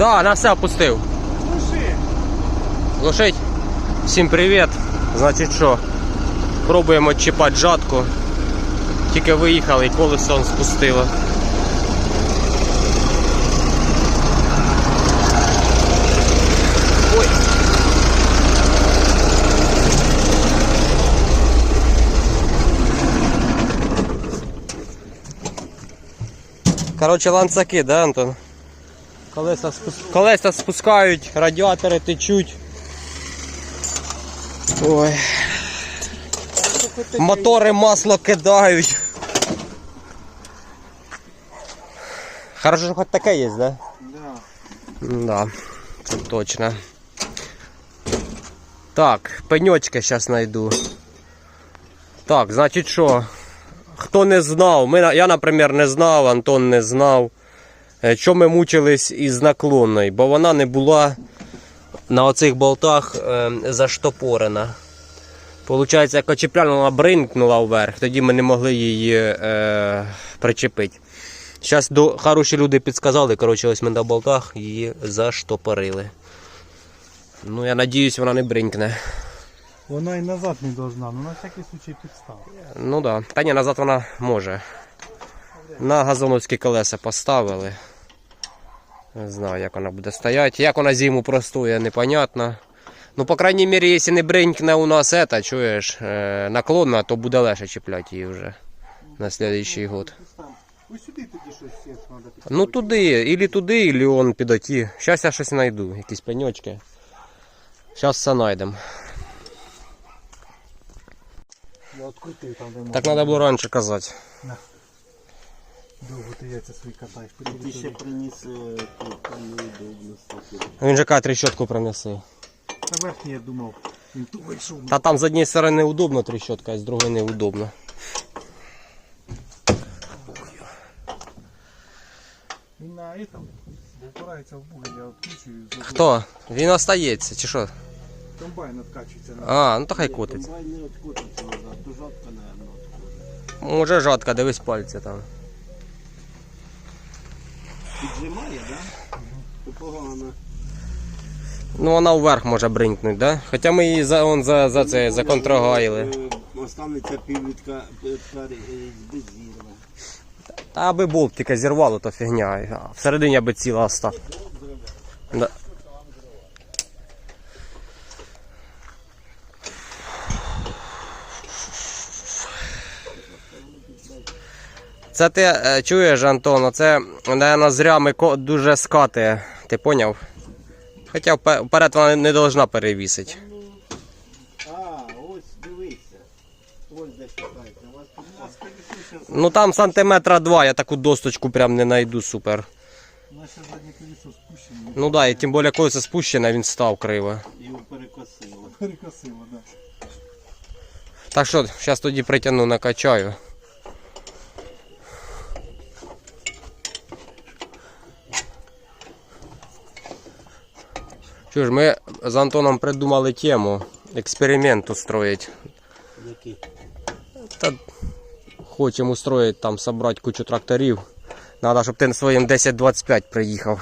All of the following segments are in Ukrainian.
Да, на все опустив. Глуши. Глушить. Всім привіт. Значить що? Пробуємо чіпати жатку. Тільки виїхали і колесо он спустило. Ой. Короче, ланцаки, да, Антон? Колеса, спус... Колеса спускають, радіатори течуть. Ой. Мотори масло кидають. Хорошо, що хоч таке є, да? Да. Це точно. Так, пеньочки зараз знайду. Так, значить що? Хто не знав, ми, я, наприклад, не знав, Антон не знав, що ми мучились із наклонною, бо вона не була на оцих болтах е, заштопорена. Получається, як очіпляла, вона бринкнула вверх, тоді ми не могли її е, причепити. Зараз до хороші люди підсказали, коротше, ось ми на болтах її заштопорили. Ну, я надіюсь, вона не бринкне. Вона і назад не должна, ну на всякий случай підстав. Ну да. Та ні, назад вона може. На газоновські колеса поставили. Не знаю, як вона буде стояти. Як вона зиму простоє, непонятно. Ну, по крайній мірі, якщо не бринкне у нас ета, чуєш, е, наклонна, то буде легше чіпляти її вже на слідуючий год. Ось сюди тоді щось треба Ну туди, ілі туди, ілі он під оті. Щас я щось знайду, якісь пеньочки. Щас все знайдемо. Я відкрутив там, де Так треба було раніше казати. Довго ти яйця свої катаєш. Ти ще приніс е, тут, там неудобно стати. Він же каже, трещотку принеси. Та верхній я думав, він тут вийшов. Та там з однієї сторони неудобно трещотка, а з другої неудобно. Він на этом, бо впирається в бугель, я відкручую. зроблю. Хто? Він остається, чи що? Комбайн відкачується на А, ну то хай котиться. Комбайн не відкотиться назад, то жатка, напевно, відкотиться. Може жатка, дивись пальці там. Піджимає, так? То погано. Ну вона вверх може бринкнути, да? Хоча ми її за, он, за, за це законтрогаїли. Е, Останеться півлітка пар без зірва. Та аби болт тільки зірвало, то фігня. Всередині аби ціла остав. Да. Це ти е, чуєш, Антон, оце, наверное, зря ми дуже скати. Ти поняв? Хоча вперед вона не повинна перевісити. А, ось дивися. Ось де Ну там сантиметра два, я таку досточку прям не знайду супер. Наше заднє колесо спущене. Ну да, і тим більше коли це спущене, він став криво. його перекосило. Перекосило, да. Так що, зараз тоді притягну, накачаю. Ж, ми з Антоном придумали тему експеримент устроїть. Який? Та хочемо устроїти там, собрати кучу тракторів. Надо, щоб ти своїм 1025 приїхав.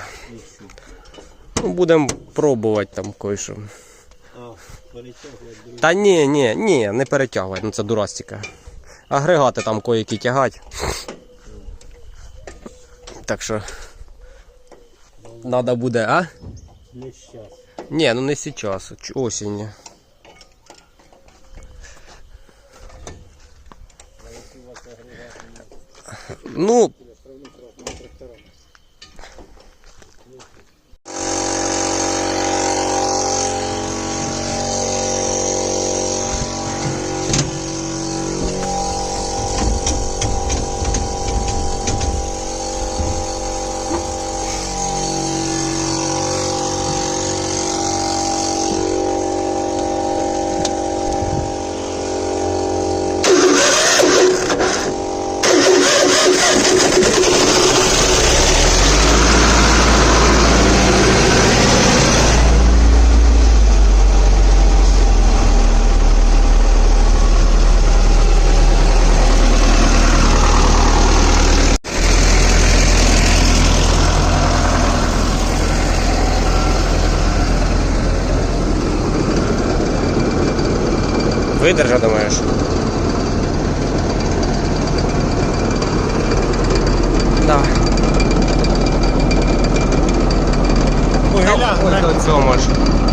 Ну, будемо пробувати там кое-що. Та ні, ні, ні, не перетягувати, ну це дурастика. Агрегати там кої-які тягать. Так що. Надо буде, а? Не сейчас. Не, ну не сейчас, осінь. Ну, Видержа, думаєш? Да. Вугиля, на, до цього ж.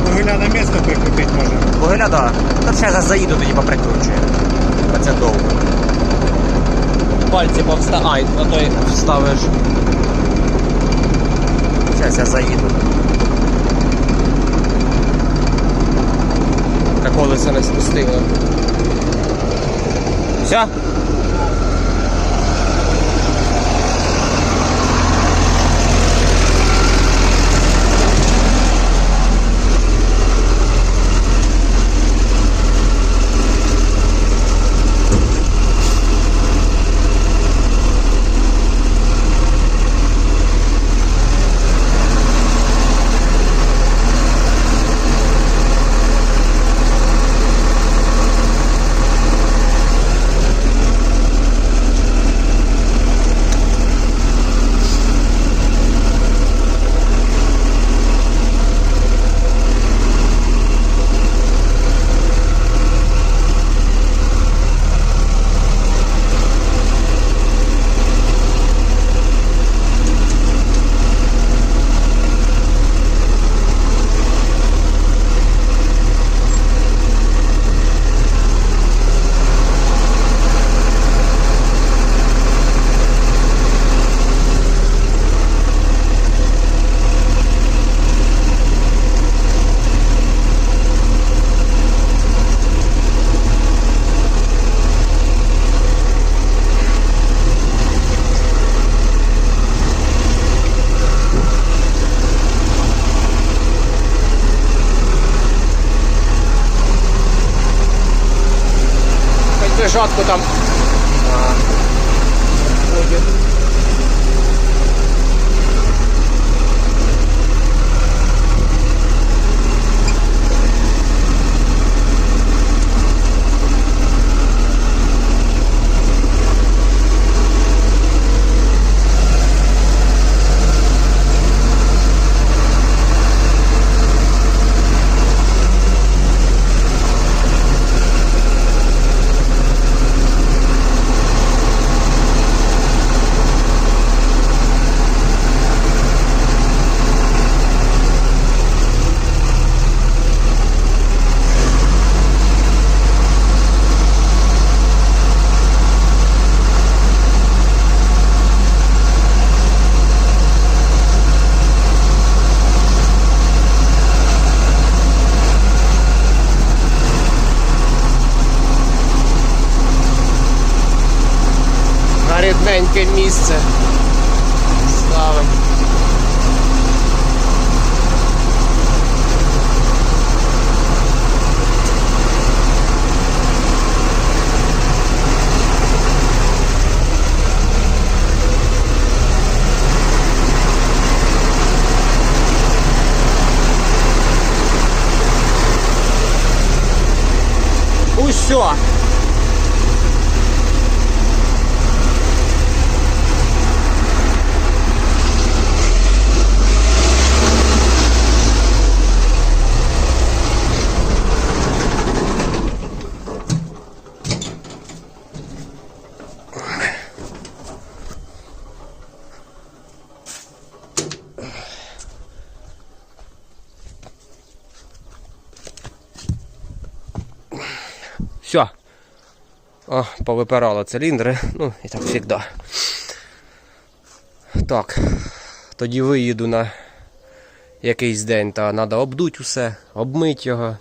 вугиля на місце прикрутити можна. Вугиля, да. Та зараз я заїду, тоді поприкручую. А це довго. Пальці повста... Ай, а той вставиш. Зараз я заїду. Та колеса не спустило. Все? Жатку там. miejsce. Все. О, повипирало циліндри. Ну, і так завжди. Так. Тоді виїду на якийсь день, та треба обдуть усе, обмить його.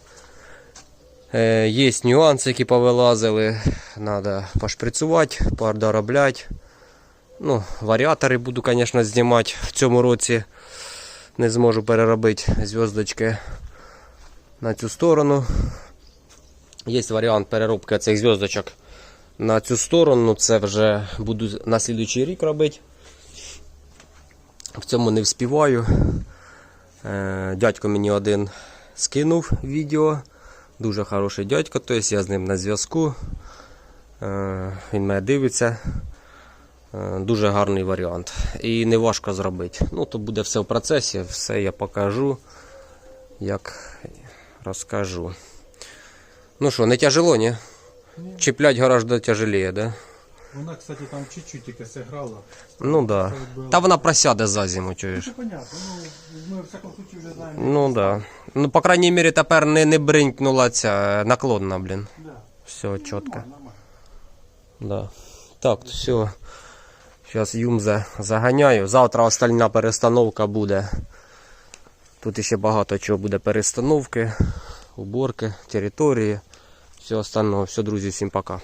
Е, є нюанси, які повилазили. Треба пошприцювати, подоробляти. Ну, варіатори буду, звісно, знімати в цьому році. Не зможу переробити зв'язочки на цю сторону. Є варіант переробки цих зв'язочок на цю сторону. Це вже буду на слідуючий рік робити. В цьому не вспіваю. Е, Дядько мені один скинув відео. Дуже хороший дядько, тобто я з ним на зв'язку. Е, Він мене дивиться. Е, Дуже гарний варіант. І не важко зробити. Ну, то буде все в процесі, все я покажу, як розкажу. Ну що, не тяжело, ні? чіплять гораздо тяжелее, да? Вона, кстати, там чуть-чуть тільки зіграла. Ну да. Та вона просяде за зиму, чуєш. Це понятно. Ну, ми в всякому случае вже знаємо. Ну да. Ну, по крайній мірі, тепер не, не бринькнула ця наклонна, блін. Да. Все чітко. Нормально. Да. Так, все. Зараз юмзе заганяю. Завтра остальна перестановка буде. Тут ще багато чого буде перестановки, уборки, території, все остальное. Все, друзі, всім пока.